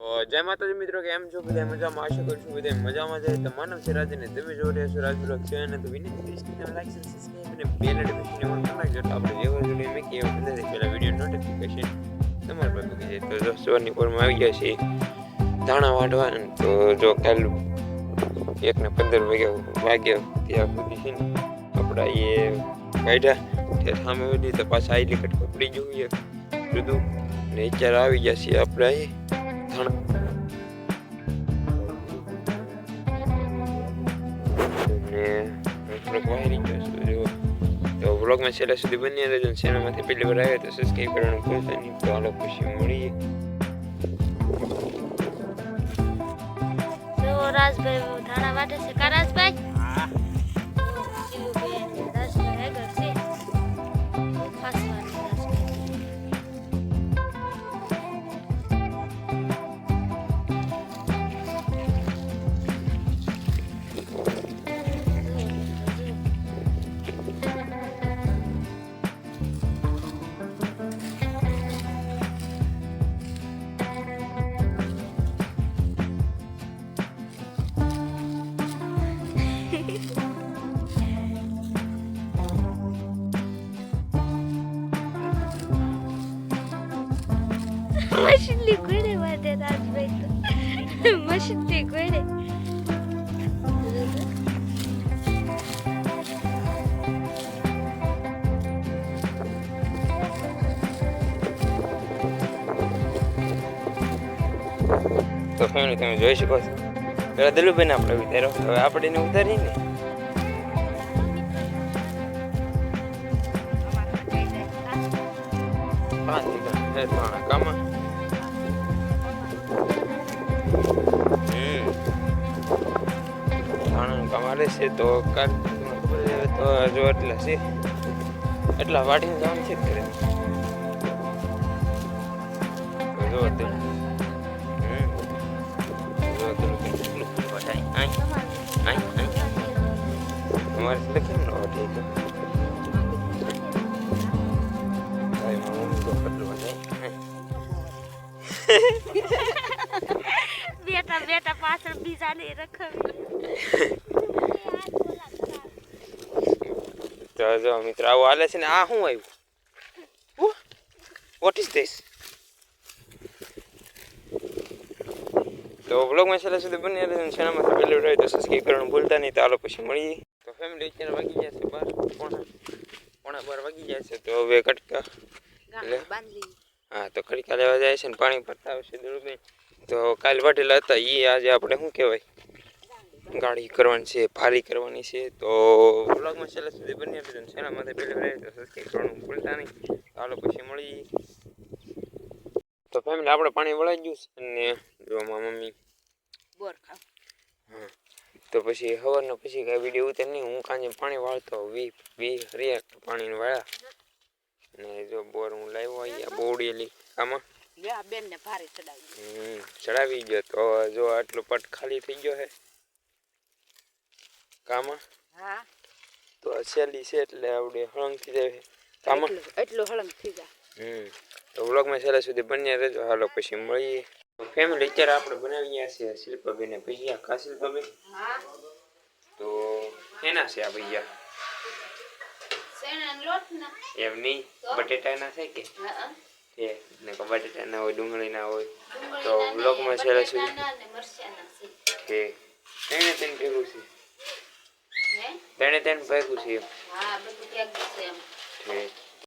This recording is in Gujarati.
જય માતાજી મિત્રો, કેમ છો? બધા મજામાં? આશા કરું છું બધા મજામાં છે. તો માનવ છે, રાજને તમે જો રહ્યા છો રાજ બ્લોગ અને તો વિનંતી કરીશ કે તમે લાઈક સબસ્ક્રાઇબ અને બેલ નોટિફિકેશન ઓન કરી નાખજો તો આપણે જેવો વીડિયો મેં કેવો બધા પહેલા વીડિયો નોટિફિકેશન તમારા પર મૂકી જાય તો જો સવારની પોરમાં આવી ગયા છે ધાણા વાટવા તો જો કાલ એક ને પંદર વાગ્યા વાગ્યા ત્યાં સુધી છે ને આપણા એ કાઢ્યા ત્યાં સામે સુધી તો પાછા આઈલી કટ કપડી જોઈએ. બધું ને અત્યારે આવી ગયા છીએ આપણે તો વ્લોગમાં છેલ્લા સુધી બની રહેજો ચેનલમાંથી પહેલી વાર આવ્યા તો સબસ્ક્રાઈબ કરવાનું ભૂલતા નહીં તો હાલો પછી મળીએ રાજભાઈ ધાણા વાટે છે કા રાજભાઈ મશીનની ઘોડે વાટે રાજભાઈ તો મશીનની ઘોડે તો ફેમિલી તમે જોઈ શકો છો. પેલા દિલુભાઈને આપણે ઉતારો હવે આપણે એને ઉતારીએ ને. પાંચ ત્રણ. કામાં. ધાણાનું કામ હાલે છે તો કાલ તો જો એટલા છે. એટલા વાટીને જવાનું છે ઘરે જો તમારે એટલે કેમ ન વટાય તો મમ્મી તો કેટલું વટાય બેટા બેટા પાછળ બીજાને રખવી તો જો મિત્ર આવું હાલે છે ને આ શું આવ્યું વોટ ઇઝ ધીસ તો બ્લોગમાં છેલ્લા સુધી બની રહેશે ચેનલમાં પહેલું રહે તો સબસ્ક્રાઈબ કરવાનું ભૂલતા નહીં તો હાલો પછી મળીએ. તો ફેમિલી અત્યારે વાગી ગયા છે બાર પોણા પોણા બાર વાગી ગયા છે તો હવે કટકા હા તો કડકા લેવા જાય છે ને પાણી ભરતા આવશે દુરુબેન તો કાલ વાટેલા હતા એ આજે આપણે શું કહેવાય? ગાડી કરવાની છે ફારી કરવાની છે તો વ્લોગમાં છેલ્લા સુધી બની રહેજો છેલ્લા ચેનલમાંથી પહેલી વાર તો સબસ્ક્રાઈબ કરવાનું ભૂલતા નહીં. ચાલો પછી મળી તો ફેમિલી આપણે પાણી વળાઈ ગયું છે અને જો મમ્મી. બોર ખાવ. હા. તો પછી સવારનો પછી કાંઈ વીડિયો ઉતર નહીં. હું કાંજે પાણી વાળતો વી વી હરિયા પાણીને વાળ્યા અને જો બોર હું લાવ્યો અહીંયા બોવડેલી આમાં. ભારે ચડાવી. ગયો તો જો આટલો પટ ખાલી થઈ ગયો હે કામાં? હા. તો છેલ્લી છે એટલે આવડે હળંગ થઈ જાય. કામાં? એટલું હળંગ થઈ જાય. હમ. તો વ્લોગમાં છેલ્લા સુધી બન્યા રહેજો. હાલો પછી મળીએ. ફેમિલી અત્યારે આપણે બનાવી ગયા છીએ શિલ્પાબેન ને ભૈયા કા શિલ્પાબેન? હા. તો એના છે આ ભૈયા એમ નહીં. બટેટા ના થાય કે? એ ને કો બટેટા ના હોય ડુંગળી ના હોય. તો વ્લોગમાં છેલ્લા સુધી કે છે. તેને તેને ભેગું છે. તેને તેને ભેગું છે એમ. હા બધું ક્યાંક છે એમ. ઠીક.